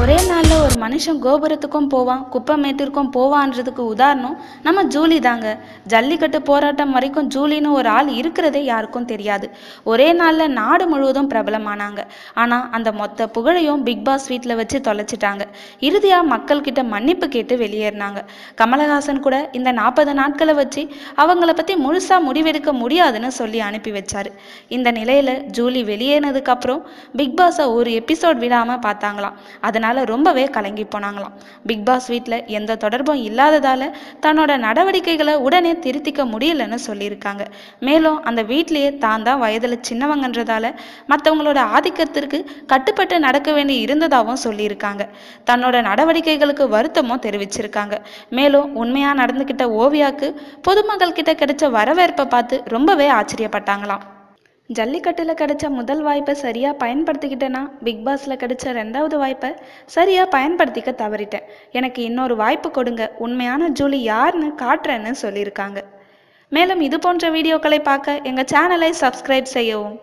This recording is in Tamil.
ஒரே நாளில் ஒரு மனுஷன் கோபுரத்துக்கும் போவான் குப்பமேட்டிற்கும் போவான்றதுக்கு உதாரணம் நம்ம ஜூலி தாங்க. ஜல்லிக்கட்டு போராட்டம் வரைக்கும் ஜூலின்னு ஒரு ஆள் இருக்கிறதே யாருக்கும் தெரியாது. ஒரே நாளில் நாடு முழுவதும் பிரபலமானாங்க. ஆனால் அந்த மொத்த புகழையும் பிக் பாஸ் வீட்டில் வச்சு தொலைச்சிட்டாங்க. இறுதியாக மக்கள்கிட்ட மன்னிப்பு கேட்டு வெளியேறினாங்க. கமலஹாசன் கூட இந்த நாற்பது நாட்களை வச்சு அவங்கள பற்றி முழுசாக முடிவெடுக்க முடியாதுன்னு சொல்லி அனுப்பி வச்சாரு. இந்த நிலையில் ஜூலி வெளியேறினதுக்கப்புறம் பிக்பாஸை பிக் பாஸை ஒரு எபிசோட் விடாமல் பார்த்தாங்களாம். அதனால் ரொம்பவே கலங்கி போனாங்களாம். பிக் பாஸ் வீட்டில் எந்த தொடர்பும் இல்லாததால தன்னோட நடவடிக்கைகளை உடனே திருத்திக்க முடியலன்னு சொல்லியிருக்காங்க. மேலும் அந்த வீட்டிலேயே தான் தான் வயதில் சின்னவங்கன்றதால மற்றவங்களோட ஆதிக்கத்திற்கு கட்டுப்பட்டு நடக்க வேண்டி இருந்ததாகவும் சொல்லியிருக்காங்க. தன்னோட நடவடிக்கைகளுக்கு வருத்தமும் தெரிவிச்சிருக்காங்க. மேலும் உண்மையாக நடந்துக்கிட்ட ஓவியாக்கு பொதுமக்கள் கிட்ட கிடைச்ச வரவேற்பை பார்த்து ரொம்பவே ஆச்சரியப்பட்டாங்களாம். ஜல்லிக்கட்டில் கிடைச்ச முதல் வாய்ப்பை சரியாக பயன்படுத்திக்கிட்டேன்னா பிக் பாஸில் கிடைச்ச ரெண்டாவது வாய்ப்பை சரியாக பயன்படுத்திக்க தவறிட்டேன். எனக்கு இன்னொரு வாய்ப்பு கொடுங்க. உண்மையான ஜூலி யாருன்னு காட்டுறேன்னு சொல்லியிருக்காங்க. மேலும் இது போன்ற வீடியோக்களை பார்க்க எங்கள் சேனலை சப்ஸ்கிரைப் செய்யவும்.